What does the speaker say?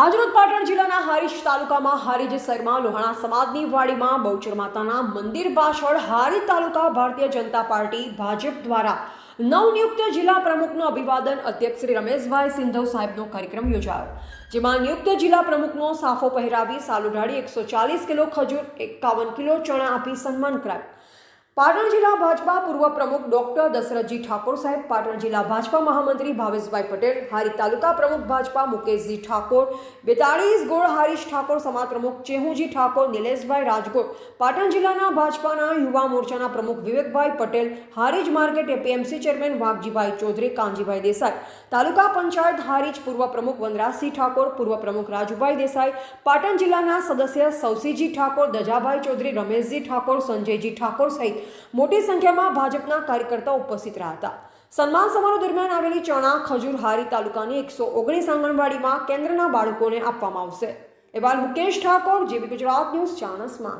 આજરોજ પાટણ જિલ્લાના હારીજ તાલુકામાં હારીજ સરમાં લોહાણા સમાજની વાડીમાં બહુચર માતાના મંદિર પાછળ હારી તાલુકા ભારતીય જનતા પાર્ટી ભાજપ દ્વારા નવનિયુક્ત જિલ્લા પ્રમુખનું અભિવાદન અધ્યક્ષ શ્રી રમેશભાઈ સિંધવ સાહેબનો કાર્યક્રમ યોજાયો. જેમાં નિયુક્ત જિલ્લા પ્રમુખનો સાફો પહેરાવી સાલુઢાળી એકસો ચાલીસ કિલો ખજૂર, એકાવન કિલો ચણા આપી સન્માન કરાયું. પાટણ જિલ્લા ભાજપા પૂર્વ પ્રમુખ ડોક્ટર દશરથજી ઠાકોર સાહેબ, પાટણ જિલ્લા ભાજપા મહામંત્રી ભાવેશભાઈ પટેલ, હારી તાલુકા પ્રમુખ ભાજપા મુકેશજી ઠાકોર, બેતાળીસ ગોળ હારીશ ઠાકોર, સમાજ પ્રમુખ ચેહુજી ઠાકોર, નિલેશભાઈ રાજગોર, પાટણ જિલ્લાના ભાજપાના યુવા મોરચાના પ્રમુખ Vivekbhai Patel, Harij market APMC chairman Vaghjibhai Chaudhary, Kanjibhai Desai, taluka panchayat Harij પૂર્વ પ્રમુખ વનરાજસિંહ ઠાકોર, પૂર્વ પ્રમુખ રાજુભાઈ દેસાઈ, પાટણ જિલ્લાના સદસ્ય સૌસીજી ઠાકોર, દજાભાઈ ચૌધરી રમેશજી ઠાકોર, સંજયજી ઠાકોર સહિત મોટી સંખ્યામાં ભાજપના કાર્યકર્તાઓ ઉપસ્થિત રહ્યા હતા. સન્માન સમારોહ દરમિયાન આવેલી ચણા ખજૂરહારી તાલુકાની એકસો ઓગણીસ આંગણવાડીમાં કેન્દ્રના બાળકોને આપવામાં આવશે. એવા મુકેશ ઠાકોર, જેબી ગુજરાત ન્યૂઝ, ચાણસમાં.